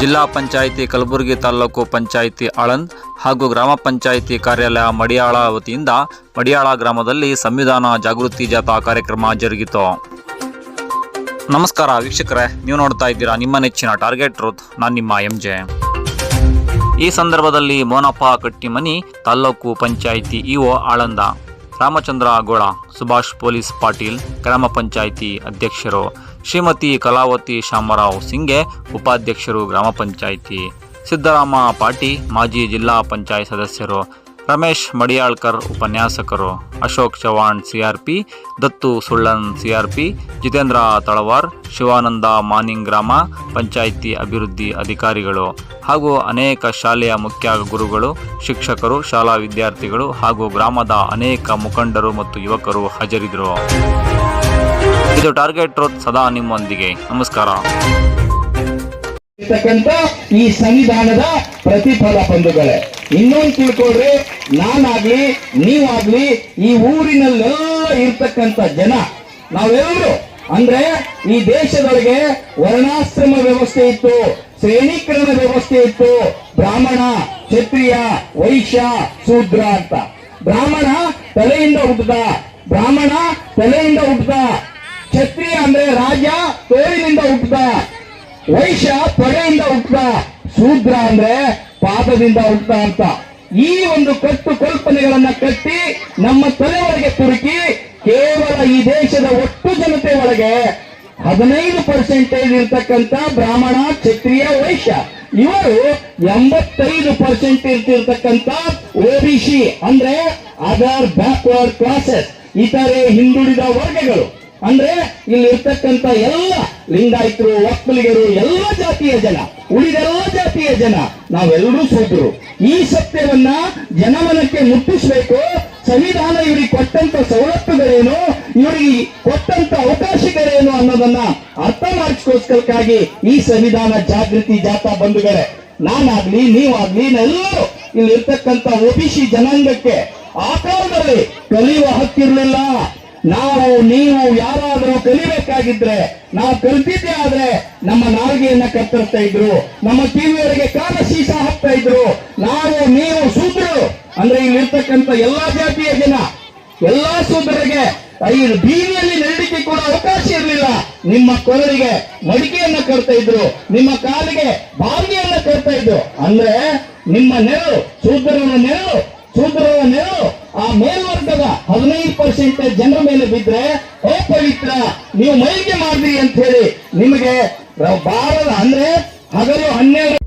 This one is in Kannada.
ಜಿಲ್ಲಾ ಪಂಚಾಯಿತಿ ಕಲಬುರಗಿ ತಾಲೂಕು ಪಂಚಾಯಿತಿ ಆಳಂದ್ ಹಾಗೂ ಗ್ರಾಮ ಪಂಚಾಯಿತಿ ಕಾರ್ಯಾಲಯ ಮಡಿಯಾಳ ವತಿಯಿಂದ ಮಡಿಯಾಳ ಗ್ರಾಮದಲ್ಲಿ ಸಂವಿಧಾನ ಜಾಗೃತಿ ಜಾಥಾ ಕಾರ್ಯಕ್ರಮ ಜರುಗಿತು. ನಮಸ್ಕಾರ ವೀಕ್ಷಕರೇ, ನೀವು ನೋಡ್ತಾ ಇದ್ದೀರಾ ನಿಮ್ಮ ನೆಚ್ಚಿನ ಟಾರ್ಗೆಟ್ ಟ್ರೂತ್, ನಾನು ನಿಮ್ಮ ಎಂ ಜೆ ಈ ಸಂದರ್ಭದಲ್ಲಿ ಮೋನಪ್ಪ ಕಟ್ಟಿಮನಿ, ತಾಲೂಕು ಪಂಚಾಯಿತಿ ಇಒ ಆಳಂದ, ರಾಮಚಂದ್ರ ಗೋಳ, ಸುಭಾಷ್ ಪೊಲೀಸ್ ಪಾಟೀಲ್, ಗ್ರಾಮ ಪಂಚಾಯಿತಿ ಅಧ್ಯಕ್ಷರು. ಶ್ರೀಮತಿ ಕಲಾವತಿ ಶಾಮರಾವ್ ಸಿಂಗೆ ಉಪಾಧ್ಯಕ್ಷರು ಗ್ರಾಮ ಪಂಚಾಯಿತಿ ಸಿದ್ದರಾಮ ಪಾಟಿ ಮಾಜಿ ಜಿಲ್ಲಾ ಪಂಚಾಯತ್ ಸದಸ್ಯರು ರಮೇಶ್ ಮಡಿಯಾಳ್ಕರ್ ಉಪನ್ಯಾಸಕರು, Ashok Chavan CRP Dattu Sullan CRP Jitendra Talwar, Shivananda morning ಗ್ರಾಮ ಪಂಚಾಯಿತಿ ಅಭಿವೃದ್ಧಿ ಅಧಿಕಾರಿಗಳು ಹಾಗೂ ಅನೇಕ ಶಾಲೆಯ ಮುಖ್ಯ ಗುರುಗಳು, ಶಿಕ್ಷಕರು, ಶಾಲಾ ವಿದ್ಯಾರ್ಥಿಗಳು ಹಾಗೂ ಗ್ರಾಮದ ಅನೇಕ ಮುಖಂಡರು ಮತ್ತು ಯುವಕರು ಹಾಜರಿದ್ದರು. ಇದು ಟಾರ್ಗೆಟ್ ರೋತ್ ಸದಾ ನಿಮ್ಮೊಂದಿಗೆ. ನಮಸ್ಕಾರ. ಈ ಸಂವಿಧಾನದ ಪ್ರತಿಫಲ ಬಂಧುಗಳೇ. ಇನ್ನೊಂದು ತಿಳ್ಕೊಳ್ರಿ, ನಾನಾಗ್ಲಿ, ನೀವಾಗ್ಲಿ ಈ ಊರಿನಲ್ಲೆಲ್ಲ ಇರ್ತಕ್ಕಂತ ಜನ. ನಾವೆಲ್ಲರೂ, ಅಂದ್ರೆ ಈ ದೇಶದೊಳಗೆ ವರ್ಣಾಶ್ರಮ ವ್ಯವಸ್ಥೆ ಇತ್ತು ಶ್ರೇಣೀಕರಣ ವ್ಯವಸ್ಥೆ ಇತ್ತು. ಬ್ರಾಹ್ಮಣ, ಕ್ಷತ್ರಿಯ, ವೈಶ್ಯ, ಶೂದ್ರ ಅಂತ. ಬ್ರಾಹ್ಮಣ ತಲೆಯಿಂದ ಹುಟ್ಟದ, ಬ್ರಾಹ್ಮಣ ತಲೆಯಿಂದ ಹುಟ್ಟದ. ಕ್ಷತ್ರಿಯ ಅಂದ್ರೆ ರಾಜ ತೋರಿನಿಂದ ಹುಟ್ಟದ. ವೈಶ್ಯ ಪಡೆಯಿಂದ ಹುಟ್ಟದ. ಶೂದ್ರ ಅಂದ್ರೆ ಪಾಪದಿಂದ ಹುಟ್ಟ ಅಂತ. ಈ ಒಂದು ಕಟ್ಟು ಕಲ್ಪನೆಗಳನ್ನ ಕಟ್ಟಿ ನಮ್ಮ ತಲೆವರೆಗೆ ತುರುಕಿ ಕೇವಲ ಈ ದೇಶದ ಒಟ್ಟು ಜನತೆ ಒಳಗೆ ಹದಿನೈದು ಪರ್ಸೆಂಟೇಜ್ ಇರ್ತಕ್ಕಂಥ ಬ್ರಾಹ್ಮಣ, ಕ್ಷತ್ರಿಯ, ವೈಶ್ಯ ಇವರು ಎಂಬತ್ತೈದು ಪರ್ಸೆಂಟ್ ಇರ್ತಿರ್ತಕ್ಕಂಥ ಓಬಿಸಿ ಅಂದ್ರೆ ಅದರ್ ಬ್ಯಾಕ್ವರ್ಡ್ ಕ್ಲಾಸಸ್ ಇತರೆ ಹಿಂದುಳಿದ ವರ್ಗಗಳು. ಅಂದ್ರೆ ಇಲ್ಲಿ ಇರ್ತಕ್ಕಂಥ ಎಲ್ಲ ಲಿಂಗಾಯತರು ಒಕ್ಕಲಿಗರು ಎಲ್ಲ ಜಾತಿಯ ಜನ, ಉಳಿದೆಲ್ಲ ಜಾತಿಯ ಜನ, ನಾವೆಲ್ಲರೂ ಸೋತರು. ಈ ಸತ್ಯವನ್ನ ಜನಮನಕ್ಕೆ ಮುಟ್ಟಿಸಬೇಕು. ಸಂವಿಧಾನ ಇವರಿಗೆ ಕೊಟ್ಟಂತ ಸವಲತ್ತುಗಳೇನು ಇವರಿಗೆ ಕೊಟ್ಟಂತ ಅವಕಾಶಗಳೇನು ಅನ್ನೋದನ್ನ ಅರ್ಥ ಮಾಡಿಸ್ಕೋಸ್ಕರಕ್ಕಾಗಿ ಈ ಸಂವಿಧಾನ ಜಾಗೃತಿ ಜಾಥಾ ಬಂಧುಗಳೇ. ನಾನಾಗ್ಲಿ, ನೀವಾಗ್ಲಿ ಎಲ್ಲರೂ ಇಲ್ಲಿ ಇರ್ತಕ್ಕಂಥ ಒಬಿಸಿ ಜನಾಂಗಕ್ಕೆ ಆ ಕಾಲದಲ್ಲಿ ಕಲಿಯುವ ಹಕ್ಕಿರ್ಲಿಲ್ಲ. ನಾವು ನೀವು ಯಾರಾದರೂ ಕಲಿಬೇಕಾಗಿದ್ರೆ, ನಾವು ಕಲಿತಿದ್ದೆ ಆದ್ರೆ ನಮ್ಮ ನಾಲ್ಗೆಯನ್ನ ಕತ್ತರಿಸ್ತಾ ಇದ್ರು, ನಮ್ಮ ಕಿವಿಯವರಿಗೆ ಕಾಲ ಸೀಸ ಹಾಕ್ತಾ ಇದ್ರು. ನಾವು, ನೀವು ಸೂತ್ರರು ಅಂದ್ರೆ ಇಲ್ಲಿರ್ತಕ್ಕಂಥ ಎಲ್ಲಾ ಜಾತಿಯ ಜನ, ಎಲ್ಲಾ ಸೂತ್ರರಿಗೆ ಈ ಬೀದಿಯಲ್ಲಿ ನಡೀಲಿಕ್ಕೆ ಕೂಡ ಅವಕಾಶ ಇರಲಿಲ್ಲ. ನಿಮ್ಮ ಕೊರಳಿಗೆ ಮಡಿಕೆಯನ್ನ ಕಟ್ತಾ ಇದ್ರು, ನಿಮ್ಮ ಕಾಲಿಗೆ ಬಾವಿಯನ್ನ ಕಟ್ತಾ ಇದ್ರು. ಅಂದ್ರೆ ನಿಮ್ಮ ನೆರಳು ಶೂದ್ರನ ನೆರಳು ಸೂತ್ರರ ನೆರಳು. ಮೇಲ್ವರ್ಗದ ಹದಿನೈದು ಪರ್ಸೆಂಟ್ ಜನರ ಮೇಲೆ ಬಿದ್ರೆ ಪವಿತ್ರ, ನೀವು ಮೈಕೆ ಮಾಡ್ರಿ ಅಂತ ಹೇಳಿ ನಿಮಗೆ ಬಾರದ ಅಂದ್ರೆ ಹಗಲು ಹನ್ನೆರಡು